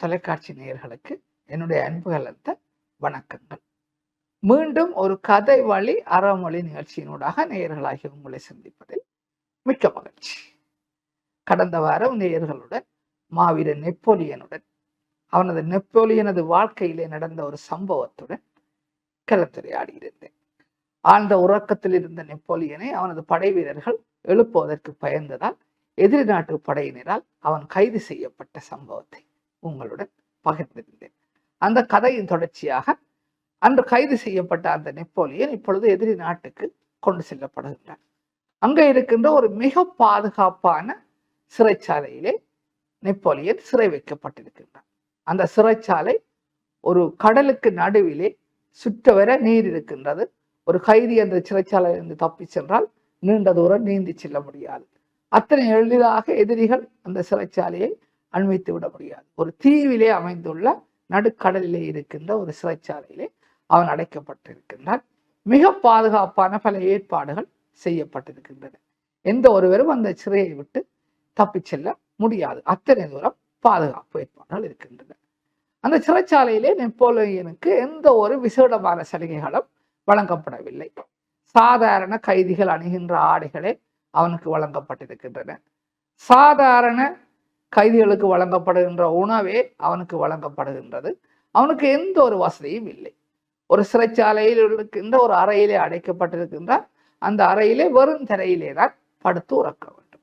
தொலைக்காட்சி நேயர்களுக்கு என்னுடைய அன்பு கலந்த வணக்கங்கள். மீண்டும் ஒரு கதை வழி அறமொழி நிகழ்ச்சியினூடாக நேயர்களாகி உங்களை சந்திப்பதில் மிக்க மகிழ்ச்சி. கடந்த வாரம் நேயர்களுடன் மாவீரன் நெப்போலியனுடன் அவனது நெப்போலியனது வாழ்க்கையிலே நடந்த ஒரு சம்பவத்துடன் கலந்துரையாடி இருந்தேன் ஆழ்ந்த உறக்கத்தில் இருந்த நெப்போலியனை அவனது படை வீரர்கள் எழுப்புவதற்கு பயந்ததால் எதிரி நாட்டு படையினரால் அவன் கைது செய்யப்பட்ட சம்பவத்தை உங்களுடன் பகிர்ந்திருந்தேன். அந்த கதையின் தொடர்ச்சியாக அன்று கைது செய்யப்பட்ட அந்த நெப்போலியன் இப்பொழுது எதிரி நாட்டுக்கு கொண்டு செல்லப்படுகின்றார் அங்கே இருக்கின்ற ஒரு மிக பாதுகாப்பான சிறைச்சாலையிலே நெப்போலியன் சிறை வைக்கப்பட்டிருக்கின்றார் அந்த சிறைச்சாலை ஒரு கடலுக்கு நடுவிலே சுற்றவர நீர் இருக்கின்றது. ஒரு கைதி அந்த சிறைச்சாலையிலிருந்து தப்பி சென்றால் நீண்ட தூரம் நீந்தி செல்ல முடியாது. அத்தனை எளிதாக எதிரிகள் அந்த சிறைச்சாலையை அண்மித்து விட முடியாது. ஒரு தீவிலே அமைந்துள்ள நடுக்கடலிலே இருக்கின்ற ஒரு சிறைச்சாலையிலே அவன் அடைக்கப்பட்டிருக்கின்றான். மிக பாதுகாப்பான பல ஏற்பாடுகள் செய்யப்பட்டிருக்கின்றன. எந்த ஒருவரும் அந்த சிறையை விட்டு தப்பிச் செல்ல முடியாது. அத்தனை தூரம் பாதுகாப்பு ஏற்பாடுகள் இருக்கின்றன. அந்த சிறைச்சாலையிலே நெப்போலியனுக்கு எந்த ஒரு விசேடமான சலுகைகளும் வழங்கப்படவில்லை. சாதாரண கைதிகள் அணுகின்ற ஆடைகளே அவனுக்கு வழங்கப்பட்டிருக்கின்றன. சாதாரண கைதிகளுக்கு வழங்கப்படுகின்ற உணவே அவனுக்கு வழங்கப்படுகின்றது. அவனுக்கு எந்த ஒரு வசதியும் இல்லை. ஒரு சிறைச்சாலையில் இருக்கின்ற ஒரு அறையிலே அடைக்கப்பட்டிருக்கின்ற அந்த அறையிலே வெறும் தரையிலே தான் படுத்து உறக்க வேண்டும்.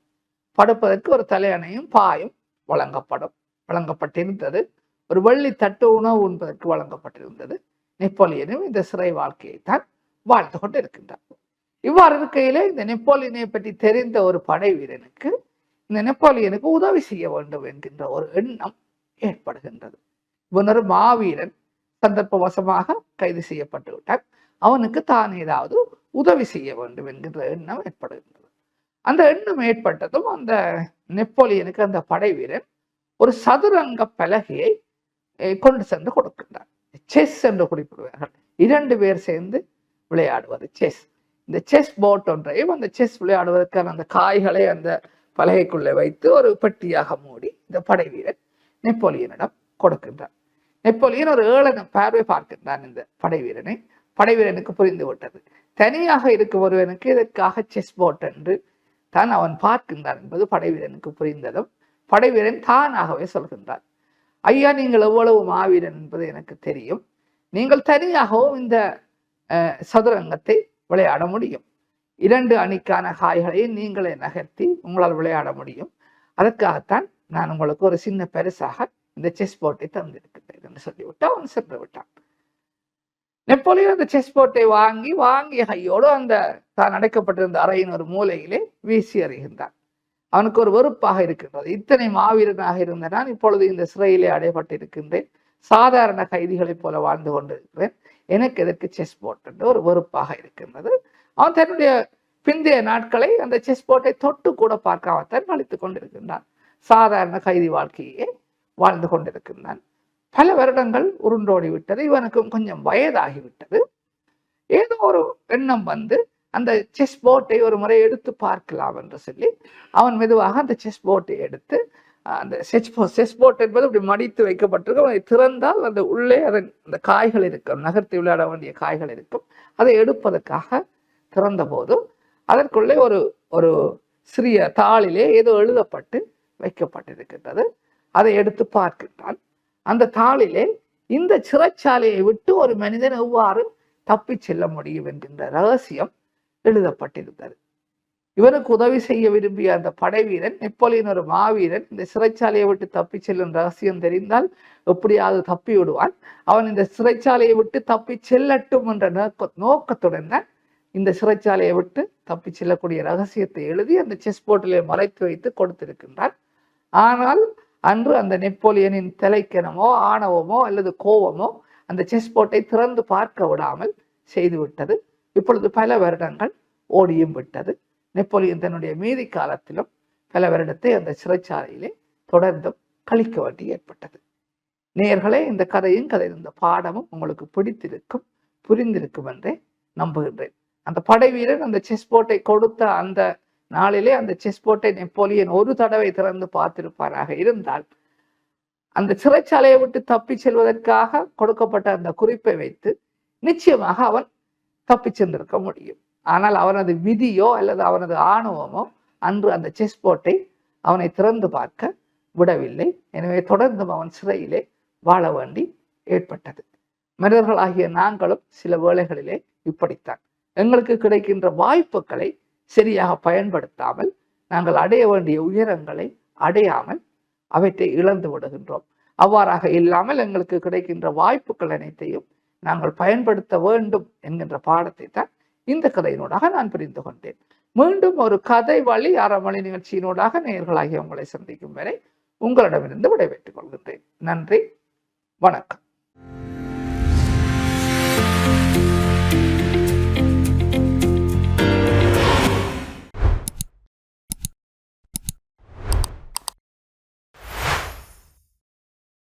படுப்பதற்கு ஒரு தலையணையும் பாயும் வழங்கப்படும். வழங்கப்பட்டிருந்தது. ஒரு வெள்ளி தட்டு உணவு உண்பதற்கு வழங்கப்பட்டிருந்தது. நெப்போலியனும் இந்த சிறை வாழ்க்கையை தான் வாழ்ந்து கொண்டு இருக்கின்றார் இவ்வாறு இருக்கையிலே இந்த நெப்போலியனை பற்றி தெரிந்த ஒரு படை வீரனுக்கு இந்த நெப்போலியனுக்கு உதவி செய்ய வேண்டும் என்கின்ற ஒரு எண்ணம் ஏற்படுகின்றது. இவன் ஒரு மாவீரன் சந்தர்ப்பவசமாக கைது செய்யப்பட்டு விட்டான். அவனுக்கு தான் ஏதாவது உதவி செய்ய வேண்டும் என்கின்ற எண்ணம் ஏற்படுகின்றது. அந்த எண்ணம் ஏற்பட்டதும் அந்த நெப்போலியனுக்கு அந்த படை வீரன் ஒரு சதுரங்க பலகையை கொண்டு சென்று கொடுக்கின்றார் செஸ் என்று குறிப்பிடுவார்கள். இரண்டு பேர் சேர்ந்து விளையாடுவது செஸ். இந்த செஸ் போர்ட் ஒன்றையும் அந்த செஸ் விளையாடுவதற்கான அந்த காய்களை அந்த பலகைக்குள்ளே வைத்து ஒரு பெட்டியாக மூடி இந்த படை வீரன் நெப்போலியனிடம் கொடுக்கின்றார். நெப்போலியன் ஒரு ஏழன பார்வை பார்க்கின்றான் இந்த படை வீரனை. படை வீரனுக்கு புரிந்து விட்டது. தனியாக இருக்கும் ஒருவனுக்கு இதற்காக செஸ் போர்ட் என்று தான் அவன் பார்க்கின்றான் என்பது படை வீரனுக்கு புரிந்ததும் படை வீரன் தானாகவே சொல்கின்றான். ஐயா நீங்கள் எவ்வளவு மாவீரன் என்பது எனக்கு தெரியும். நீங்கள் தனியாகவும் இந்த சதுரங்கத்தை விளையாட முடியும். இரண்டு அணிக்கான காய்களை நீங்களே நகர்த்தி உங்களால் விளையாட முடியும். அதற்காகத்தான் நான் உங்களுக்கு ஒரு சின்ன பரிசாக இந்த செஸ் போர்ட்டை தந்திருக்கிறேன் என்று சொல்லிவிட்டு அவன் சென்று விட்டான். நெப்போலியன் அந்த செஸ் போர்ட்டை வாங்கி வாங்கிய கையோடு அந்த தான் அடைக்கப்பட்டிருந்த அறையின் ஒரு மூலையிலே வீசி அறிகின்றான் அவனுக்கு ஒரு வெறுப்பாக இருக்கின்றது. இத்தனை மாவீரனாக இருந்த நான் இப்பொழுது இந்த சிறையிலே அடைபட்டிருக்கின்றேன். சாதாரண கைதிகளைப் போல வாழ்ந்து கொண்டிருக்கிறேன். எனக்கு எதற்கு செஸ் போர்ட் என்று ஒரு வெறுப்பாக இருக்கின்றது. அவன் தன்னுடைய பிந்தைய நாட்களை அந்த செஸ் போர்ட்டை தொட்டு கூட பார்க்காமத்தான் கழித்துக் கொண்டிருக்கின்றான். சாதாரண கைதி வாழ்க்கையே வாழ்ந்து கொண்டிருக்கின்றான். பல வருடங்கள் உருண்டோடி விட்டது இவனுக்கும் கொஞ்சம் வயதாகிவிட்டது ஏதோ ஒரு எண்ணம் வந்து அந்த செஸ் போர்ட்டை ஒரு முறை எடுத்து பார்க்கலாம் என்று சொல்லி அவன் மெதுவாக அந்த செஸ் போர்ட்டை எடுத்து அந்த செஸ் போ செஸ் போர்ட் என்பது அப்படி மடித்து வைக்கப்பட்டிருக்கும். அதை திறந்தால் அந்த உள்ளே அதன் அந்த காய்கள் இருக்கும் நகர்த்தி விளையாட வேண்டிய காய்கள் இருக்கும். அதை எடுப்பதற்காக திறந்தபோது அதற்குள்ளே ஒரு ஒரு சிறிய தாளிலே ஏதோ எழுதப்பட்டு வைக்கப்பட்டிருக்கின்றது. அதை எடுத்து பார்க்கின்றான். அந்த தாளிலே இந்த சிறைச்சாலையை விட்டு ஒரு மனிதன் எவ்வாறு தப்பி செல்ல முடியும் என்கின்ற ரகசியம் எழுதப்பட்டிருந்தது. இவருக்கு உதவி செய்ய விரும்பிய அந்த படைவீரன் நெப்போலியன் ஒரு மாவீரன் இந்த சிறைச்சாலையை விட்டு தப்பி செல்லும் ரகசியம் தெரிந்தால் எப்படியாவது தப்பி விடுவான் அவன் இந்த சிறைச்சாலையை விட்டு தப்பி செல்லட்டும் என்ற நோக்க நோக்கத்துடன் தான் இந்த சிறைச்சாலையை விட்டு தப்பி செல்லக்கூடிய ரகசியத்தை எழுதி அந்த செஸ் போர்ட்டிலே மறைத்து வைத்து கொடுத்திருக்கின்றார். ஆனால் அன்று அந்த நெப்போலியனின் தலைக்கணமோ ஆணவமோ அல்லது கோவமோ அந்த செஸ் போர்ட்டை திறந்து பார்க்க விடாமல் செய்துவிட்டது இப்பொழுது பல வருடங்கள் ஓடியும் விட்டது. நெப்போலியன் தன்னுடைய மீதி காலத்திலும் பல வருடத்தை அந்த சிறைச்சாலையிலே தொடர்ந்தும் கழிக்க வேண்டி ஏற்பட்டது. நேர்களே இந்த கதையும் கதை இந்த பாடமும் உங்களுக்கு பிடித்திருக்கும் புரிந்திருக்கும் என்றே நம்புகின்றேன். அந்த படை வீரன் அந்த செஸ் போர்ட்டை கொடுத்த அந்த நாளிலே அந்த செஸ் போர்ட்டை நெப்போலியன் ஒரு தடவை திறந்து பார்த்திருப்பாராக. இருந்தால் அந்த சிறைச்சாலையை விட்டு தப்பி செல்வதற்காக கொடுக்கப்பட்ட அந்த குறிப்பை வைத்து நிச்சயமாக அவன் தப்பி சென்றிருக்க முடியும். ஆனால் அவனது விதியோ அல்லது அவனது ஆணவமோ அன்று அந்த செஸ் போர்ட்டை அவனை திறந்து பார்க்க விடவில்லை. எனவே தொடர்ந்தும் அவன் சிறையிலே வாழ வேண்டி ஏற்பட்டது. மனிதர்களாகிய நாங்களும் சில வேளைகளிலே இப்படித்தான். எங்களுக்கு கிடைக்கின்ற வாய்ப்புகளை சரியாக பயன்படுத்தாமல் நாங்கள் அடைய வேண்டிய உயரங்களை அடையாமல் அவற்றை இழந்து விடுகின்றோம். அவ்வாறாக இல்லாமல் எங்களுக்கு கிடைக்கின்ற வாய்ப்புகள் அனைத்தையும் நாங்கள் பயன்படுத்த வேண்டும் என்கின்ற பாடத்தை தான் இந்த கதையினூடாக நான் புரிந்து கொண்டேன். மீண்டும் ஒரு கதை வழி அறமொழி நிகழ்ச்சியினூடாக நேர்களாகிய உங்களை சந்திக்கும் வரை உங்களிடமிருந்து விடைபெற்றுக் கொள்கின்றேன். நன்றி வணக்கம்.